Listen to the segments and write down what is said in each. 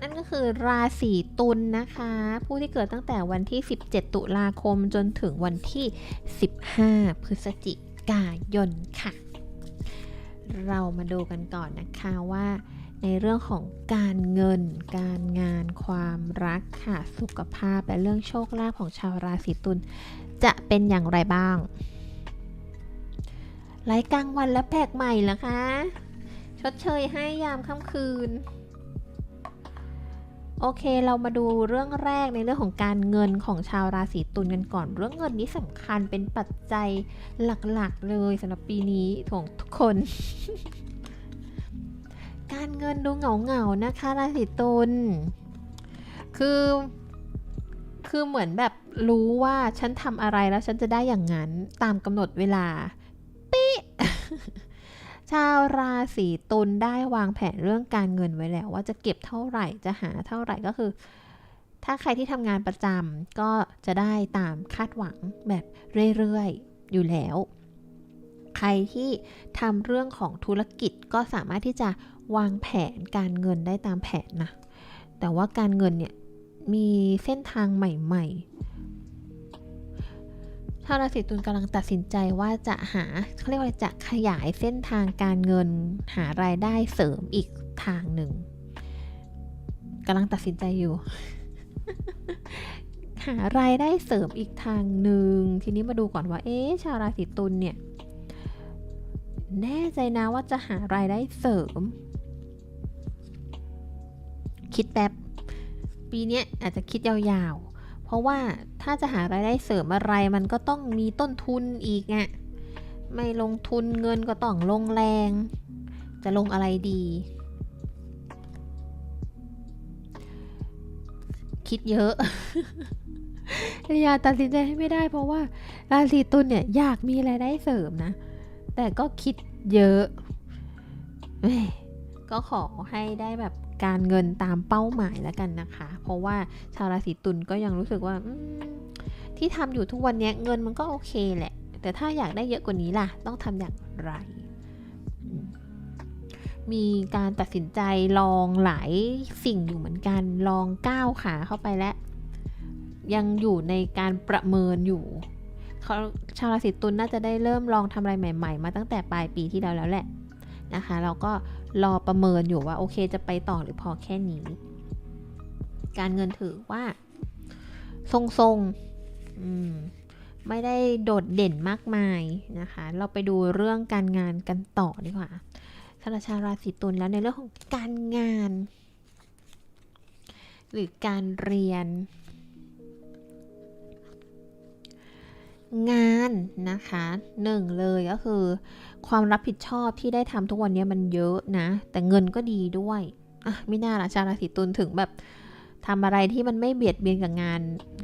นั่นก็คือราศีตุลนะคะ ผู้ที่เกิดตั้งแต่วันที่ 17 ตุลาคมจนถึงวันที่ 15 พฤศจิกายนค่ะ เรามาดูกันก่อนนะคะว่าในเรื่องของการเงิน การงาน ความรักค่ะ สุขภาพ และเรื่องโชคลาภของชาวราศีตุลจะเป็นอย่างไรบ้าง ไลฟ์กลางวันและแปลกใหม่เหรอคะ ชดเชยให้ยามค่ำคืน โอเคเรามาดูเรื่องแรกในเรื่องของการเงินของชาวราศีตุลกันก่อน เรื่องเงินนี้สำคัญเป็นปัจจัยหลักๆเลยสำหรับปีนี้ของทุกคน การเงินดูเหงาๆนะคะ ราศีตุลคือคือเหมือนแบบรู้ว่าฉันทำอะไรแล้วฉันจะได้อย่างนั้นตามกำหนดเวลา ชาวราศีตุลได้วางแผนเรื่องการเงินไว้แล้ว ว่าจะเก็บเท่าไหร่จะหาเท่าไหร่ก็คือ ถ้าใครที่ทำงานประจำก็จะได้ตามคาดหวังแบบเรื่อยๆอยู่แล้ว ใครที่ทำเรื่องของธุรกิจก็สามารถที่จะวางแผนการเงินได้ตามแผนนะแต่ว่าการเงินเนี่ยมีเส้นทางใหม่ ๆ ชาวราศีตุลกำลังตัดสินใจว่าจะหาเขาเรียกว่าจะขยายเส้นทางการเงิน หารายได้เสริมอีกทางหนึ่งกำลังตัดสินใจอยู่ หารายได้เสริมอีกทางหนึ่งทีนี้มาดูก่อนว่า เอ๊ะชาวราศีตุลเนี่ย แน่ใจนะว่าจะหารายได้เสริม คิดแป๊บปีนี้อาจจะคิดยาวๆ เพราะว่าถ้าจะหารายได้เสริมอะไรมันก็ต้องมีต้นทุนอีกอะไม่ลงทุนเงินก็ต้องลงแรง จะลงอะไรดี คิดเยอะอย่าตัดสินใจให้ไม่ได้เพราะว่าราศีตุลเนี่ยอยากมีรายได้เสริมนะ แต่ก็คิดเยอะ ก็ขอให้ได้แบบ การเงินตามเป้าหมายแล้วกันนะคะ เพราะว่าชาวราศีตุลก็ยังรู้สึกว่าที่ทำอยู่ทุกวันนี้เงินมันก็โอเคแหละ แต่ถ้าอยากได้เยอะกว่านี้ล่ะ ต้องทำอย่างไรมมีการตัดสินใจลองหลายสิ่งอยู่เหมือนกัน ลองก้าวขาเข้าไปแล้ว ยังอยู่ในการประเมินอยู่เขาชาวราศีตุลน่าจะได้เริ่มลองทำอะไรใหม่ ๆ มาตั้งแต่ปลายปีที่แล้วแล้วแหละนะคะ เราก็ รอประเมินอยู่ว่าโอเคจะไปต่อหรือพอแค่นี้ การเงินถือว่า ทรงๆอืมไม่ได้โดดเด่นมากมายนะคะ เราไปดูเรื่องการงานกันต่อดีกว่าสำหรับชาวราศีตุลแล้วในเรื่องของการงาน หรือการเรียน งานนะคะหนึ่งเลยก็คือ ความรับผิดชอบที่ได้ทำทุกวันนี้มันเยอะนะ แต่เงินก็ดีด้วยอะไม่น่าละชาวราศีตุลถึงแบบทำอะไรที่มันไม่เบียดเบียนกับงาน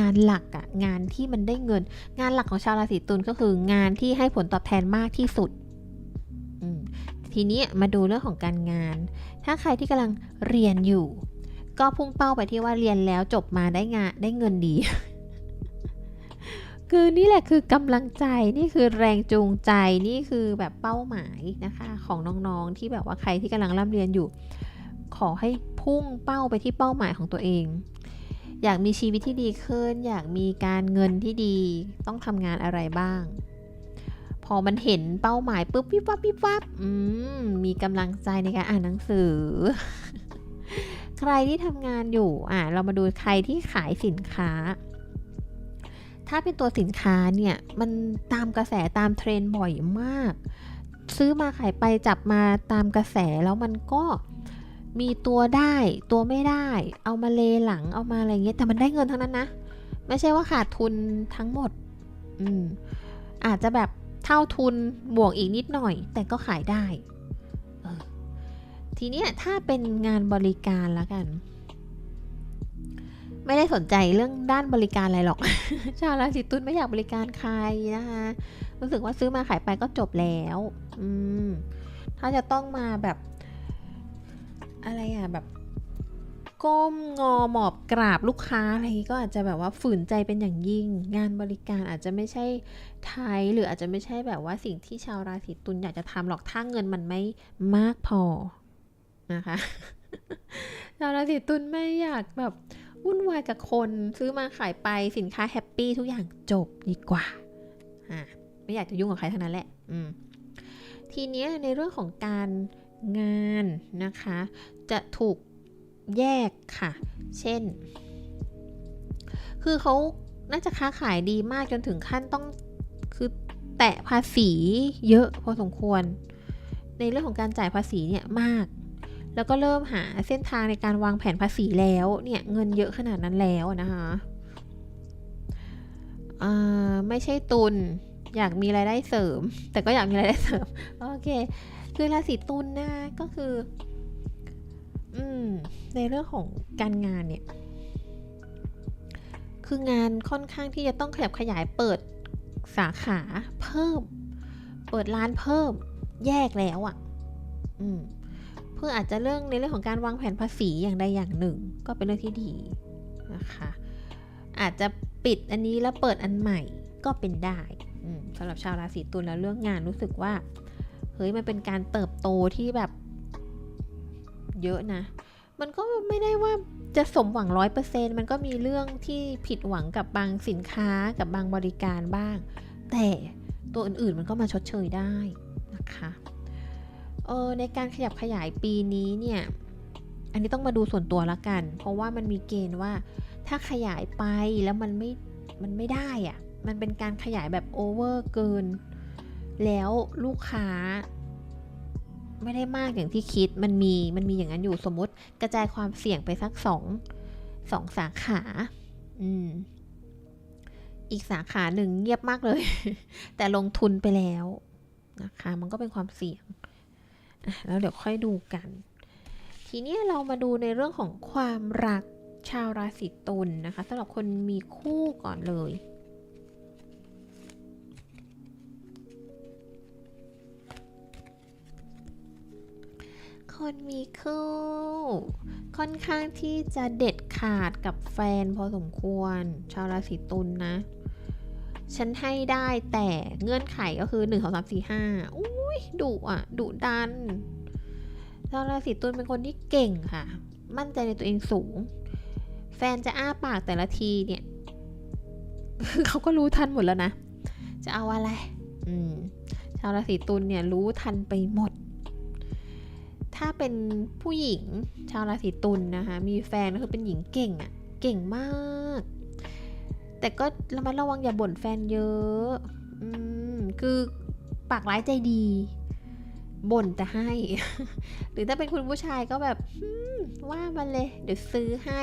งานหลักอะงานที่มันได้เงิน งานหลักของชาวราศีตุลก็คืองานที่ให้ผลตอบแทนมากที่สุดทีนี้มาดูเรื่องของการงาน ถ้าใครที่กำลังเรียนอยู่ ก็พุ่งเป้าไปที่ว่าเรียนแล้วจบมาได้งานได้เงินดี คือนี่แหละคือกำลังใจนี่คือแรงจูงใจนี่คือแบบเป้าหมายนะคะของน้องๆที่แบบว่าใครที่กำลังร่ำเรียนอยู่ ขอให้พุ่งเป้าไปที่เป้าหมายของตัวเอง อยากมีชีวิตที่ดีขึ้น อยากมีการเงินที่ดี ต้องทำงานอะไรบ้าง พอมันเห็นเป้าหมายปุ๊บวิบวับวิบวับอืมมีกำลังใจในการอ่านหนังสือ ใครที่ทำงานอยู่อะเรามาดูใครที่ขายสินค้า ถ้าเป็นตัวสินค้าเนี่ย มันตามกระแสตามเทรนบ่อยมาก ซื้อมาขายไปจับมาตามกระแสแล้วมันก็มีตัวได้ตัวไม่ได้ เอามาเลหลังเอามาอะไรเงี้ยแต่มันได้เงินทั้งนั้นนะ ไม่ใช่ว่าขาดทุนทั้งหมด อืมอาจจะแบบเท่าทุนบวกอีกนิดหน่อย แต่ก็ขายได้ออทีเนี้ยถ้าเป็นงานบริการละกัน ไม่ได้สนใจเรื่องด้านบริการอะไรหรอก ชาวราศีตุลไม่อยากบริการใครนะคะรู้สึกว่าซื้อมาขายไปก็จบแล้ว อืม ถ้าจะต้องมาแบบ อะไรอะแบบก้มงอหมอบกราบลูกค้าอะไรนี้ก็อาจจะแบบว่าฝืนใจเป็นอย่างยิ่ง งานบริการอาจจะไม่ใช่ไทยหรืออาจจะไม่ใช่แบบว่าสิ่งที่ชาวราศีตุลอยากจะทำหรอกถ้าเงินมันไม่มากพอนะคะชาวราศีตุลไม่อยากแบบ วุ่นวายกับคนซื้อมาขายไปสินค้าแฮปปี้ทุกอย่างจบดีกว่าอ่าไม่อยากจะยุ่งกับใครทั้งนั้นแหละอืมทีเนี้ยในเรื่องของการงานนะคะ จะถูกแยกค่ะ เช่น คือเขาน่าจะค้าขายดีมากจนถึงขั้นต้องคือแตะภาษีเยอะพอสมควร ในเรื่องของการจ่ายภาษีเนี่ยมาก แล้วก็เริ่มหาเส้นทางในการวางแผนภาษีแล้วเนี่ยเงินเยอะขนาดนั้นแล้วนะคะอ่าไม่ใช่ตุนอยากมีรายได้เสริม แต่ก็อยากมีรายได้เสริมโอเค คือราศีตุลนะก็คือ อืมในเรื่องของการงานเนี่ย คืองานค่อนข้างที่จะต้องขยับขยายเปิดสาขาเพิ่ม เปิดร้านเพิ่ม แยกแล้วอะ่ะ อืม เพื่ออาจจะเรื่องในเรื่องของการวางแผนภาษีอย่างใดอย่างหนึ่ง ก็เป็นเรื่องที่ดีนะคะอาจจะปิดอันนี้แล้วเปิดอันใหม่ก็เป็นได้สำหรับชาวราศีตุลแล้วเรื่องงานรู้สึกว่าเฮ้ยมันเป็นการเติบโตที่แบบเยอะนะ มันก็ไม่ได้ว่าจะสมหวังร้อยเปอร์เซ็นมันก็มีเรื่องที่ผิดหวังกับบางสินค้ากับบางบริการบ้าง แต่ตัวอื่นๆมันก็มาชดเชยได้นะคะ เออในการขยับขยายปีนี้เนี่ย อันนี้ต้องมาดูส่วนตัวละกัน เพราะว่ามันมีเกณฑ์ว่า ถ้าขยายไปแล้วมันไม่มันไม่ได้อะมันเป็นการขยายแบบโอเวอร์เกิน แล้วลูกค้าไม่ได้มากอย่างที่คิด มันมี มันมีอย่างนั้นอยู่ สมมติกระจายความเสี่ยงไปสักสองสองสาขา อืม อีกสาขาหนึ่งเงียบมากเลย แต่ลงทุนไปแล้วนะคะ มันก็เป็นความเสี่ยง แล้วเดี๋ยวค่อยดูกัน ทีนี้เรามาดูในเรื่องของความรักชาวราศีตุลนนะคะสำหรับคนมีคู่ก่อนเลยคนมีคู่ค่อนข้างที่จะเด็ดขาดกับแฟนพอสมควร ชาวราศีตุลนนะ ฉันให้ได้แต่เงื่อนไขก็คือ 1 2 3 4 5อุ้ ดุอะดุดันชาวราศีตุลเป็นคนที่เก่งค่ะ มั่นใจในตัวเองสูง แฟนจะอ้าปากแต่ละทีเนี่ยเขาก็รู้ทันหมดแล้วนะ จะเอาอะไร อืม ชาวราศีตุลเนี่ยรู้ทันไปหมด ถ้าเป็นผู้หญิงชาวราศีตุลนนะคะ มีแฟนก็คือเป็นหญิงเก่งอะ่ะ เก่งมาก แต่ก็ระมัดระวังอย่าบ่นแฟนเยอะ อืม คือ ปากร้ายใจดีบ่นแต่ให้ หรือถ้าเป็นคุณผู้ชายก็แบบว่ามันเลย เดี๋ยวซื้อให้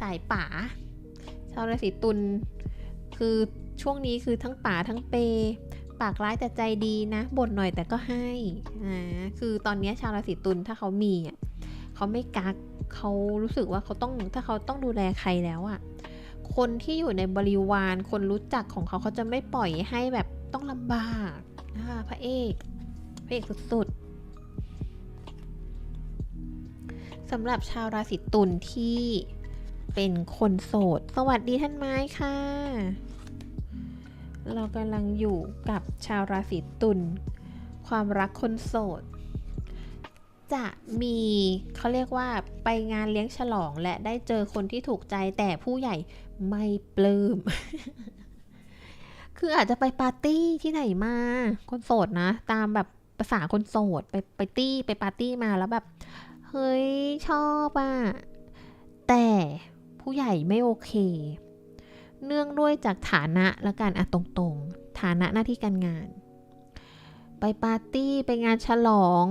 สายป๋าชาวราศีตุลคือช่วงนี้คือทั้งป๋าทั้งเป ปากร้ายแต่ใจดีนะบ่นหน่อยแต่ก็ให้นะคือตอนนี้ชาวราศีตุลถ้าเขามีอะเขาไม่กักเขารู้สึกว่าเขาต้องถ้าเขาต้องดูแลใครแล้วอะคนที่อยู่ในบริวารคนรู้จักของเขาเขาจะไม่ปล่อยให้แบบต้องลำบาก นะคะพระเอกพระเอกสุดๆสำหรับชาวราศีตุลที่เป็นคนโสด สวัสดีท่านไม้ค่ะ เรากำลังอยู่กับชาวราศีตุลความรักคนโสด จะมีเขาเรียกว่าไปงานเลี้ยงฉลองและได้เจอคนที่ถูกใจแต่ผู้ใหญ่ไม่ปลืม้ม คืออาจจะไปปาร์ตี้ที่ไหนมา คนโสดนะ ตามแบบภาษาคนโสดไปไปตี้ไปปาร์ตี้มาแล้วแบบ เฮ้ย ชอบอะแต่ผู้ใหญ่ไม่โอเค เนื่องด้วยจากฐานะและการอะตรงๆ ฐานะหน้าที่การงาน ไปปาร์ตี้ไปงานฉลอง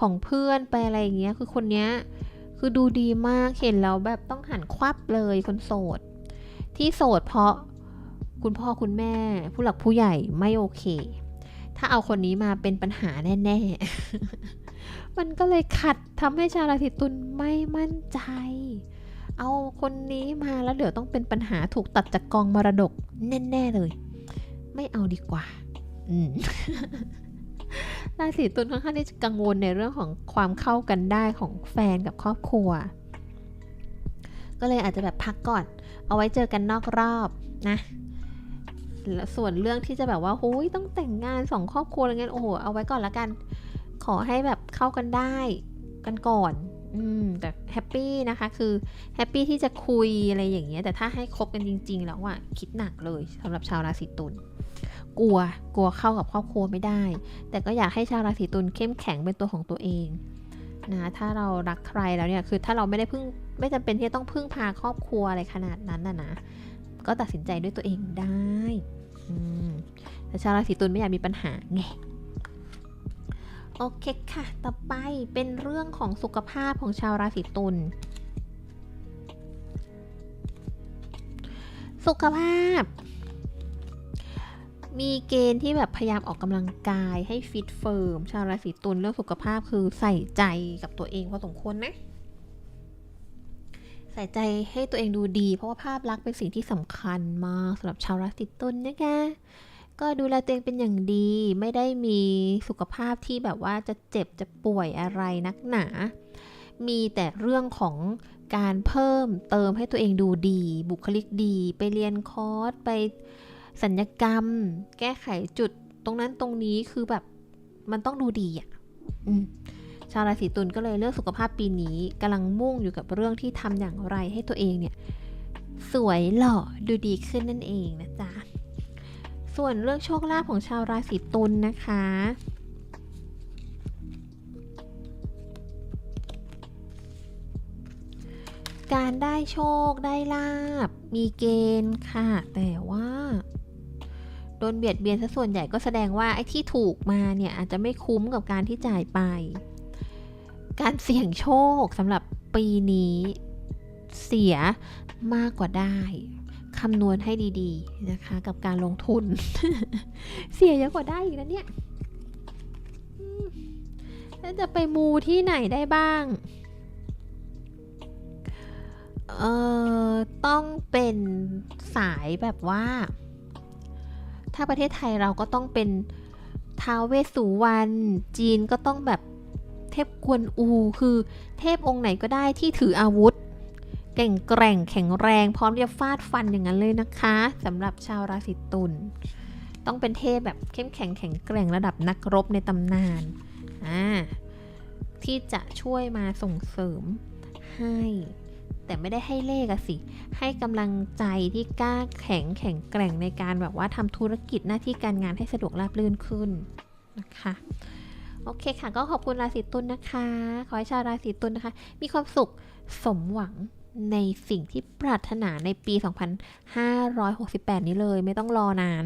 ของเพื่อนไปอะไรอย่างเงี้ย คือคนเนี้ยคือดูดีมากเห็นแล้วแบบต้องหันควับเลยคนโสด ที่โสดเพราะ คุณพ่อคุณแม่ ผู้หลักผู้ใหญ่ไม่โอเค ถ้าเอาคนนี้มาเป็นปัญหาแน่ๆ มันก็เลยขัดทำให้ชาวราศีตุลไม่มั่นใจ เอาคนนี้มาแล้วเดี๋ยวต้องเป็นปัญหาถูกตัดจากกองมรดกแน่ ๆเลย ไม่เอาดีกว่า อืมราศีตุลค่อนข้างที่จะกังวลในเรื่องของความเข้ากันได้ของแฟนกับครอบครัว ก็เลยอาจจะแบบพักก่อน เอาไว้เจอกันนอกรอบนะ ส่วนเรื่องที่จะแบบว่าโอ้ยต้องแต่งงานสองครอบครัวอะไรเงี้ยโอ้โหเอาไว้ก่อนละกัน ขอให้แบบเข้ากันได้กันก่อนอืมแต่แฮปปี้นะคะคือแฮปปี้ที่จะคุยอะไรอย่างเงี้ยแต่ถ้าให้คบกันจริง ๆ แล้วอะคิดหนักเลยสำหรับชาวราศีตุลกลัวกลัวเข้ากับครอบครัวไม่ได้ แต่ก็อยากให้ชาวราศีตุลเข้มแข็งเป็นตัวของตัวเองนะถ้าเรารักใครแล้วเนี่ยคือถ้าเราไม่ได้พึ่งไม่จำเป็นที่จะต้องพึ่งพาครอบครัวอะไรขนาดนั้นนะนะ ก็ตัดสินใจด้วยตัวเองได้อืมแต่ชาวราศีตุลไม่อยากมีปัญหาไงโอเคค่ะ ต่อไปเป็นเรื่องของสุขภาพของชาวราศีตุล สุขภาพ มีเกณฑ์ที่แบบพยายามออกกำลังกายให้ฟิตเฟิร์ม ชาวราศีตุลเรื่องสุขภาพคือใส่ใจกับตัวเองพอสมควรนะ ใส่ใจให้ตัวเองดูดี เพราะว่าภาพลักษณ์เป็นสิ่งที่สำคัญมากสำหรับชาวราศีตุลนะคะก็ดูแลตัวเองเป็นอย่างดี ไม่ได้มีสุขภาพที่แบบว่าจะเจ็บจะป่วยอะไรนักหนา มีแต่เรื่องของการเพิ่มเติมให้ตัวเองดูดี บุคลิกดี ไปเรียนคอร์สไปสัญญกรรม แก้ไขจุดตรงนั้นตรงนี้คือแบบมันต้องดูดีอะอืม ชาวราศีตุลก็เลยเลือกสุขภาพปีนี้กำลังมุ่งอยู่กับเรื่องที่ทำอย่างไรให้ตัวเองเนี่ยสวยหล่อดูดีขึ้นนั่นเองนะจ๊ะ ส่วนเรื่องโชคลาภของชาวราศีตุลนะคะ การได้โชคได้ลาบ มีเกณฑ์ค่ะ แต่ว่าโดนเบียดเบียนซะส่วนใหญ่ก็แสดงว่าไอ้ที่ถูกมาเนี่ยอาจจะไม่คุ้มกับการที่จ่ายไป การเสี่ยงโชคสำหรับปีนี้เสียมากกว่าได้คำนวณให้ดีๆนะคะ กับการลงทุน เสียเยอะกว่าได้อีกนะเนี่ยแล้วจะไปมูที่ไหนได้บ้าง เอ่อ ต้องเป็นสายแบบว่า ถ้าประเทศไทยเราก็ต้องเป็นท้าวเวสสุวรรณจีนก็ต้องแบบ เทพกวนอู คือเทพองค์ไหนก็ได้ที่ถืออาวุธเก่งแกร่งแข็งแรงพร้อมจะฟาดฟันอย่างนั้นเลยนะคะสำหรับชาวราศีตุลต้องเป็นเทพแบบเข้มแข็งแข็งแกร่งระดับนักรบในตำนานอ่าที่จะช่วยมาส่งเสริมให้ แต่ไม่ได้ให้เลขอะสิ ให้กำลังใจที่กล้าแข็งแข็งแกร่งในการแบบว่าทำธุรกิจหน้าที่การงานให้สะดวกราบรื่นขึ้นนะคะ โอเคค่ะ ก็ขอบคุณราศีตุลนะคะ ขอให้ชาวราศีตุลนะคะ มีความสุขสมหวังในสิ่งที่ปรารถนาในปี 2568 นี้เลยไม่ต้องรอนาน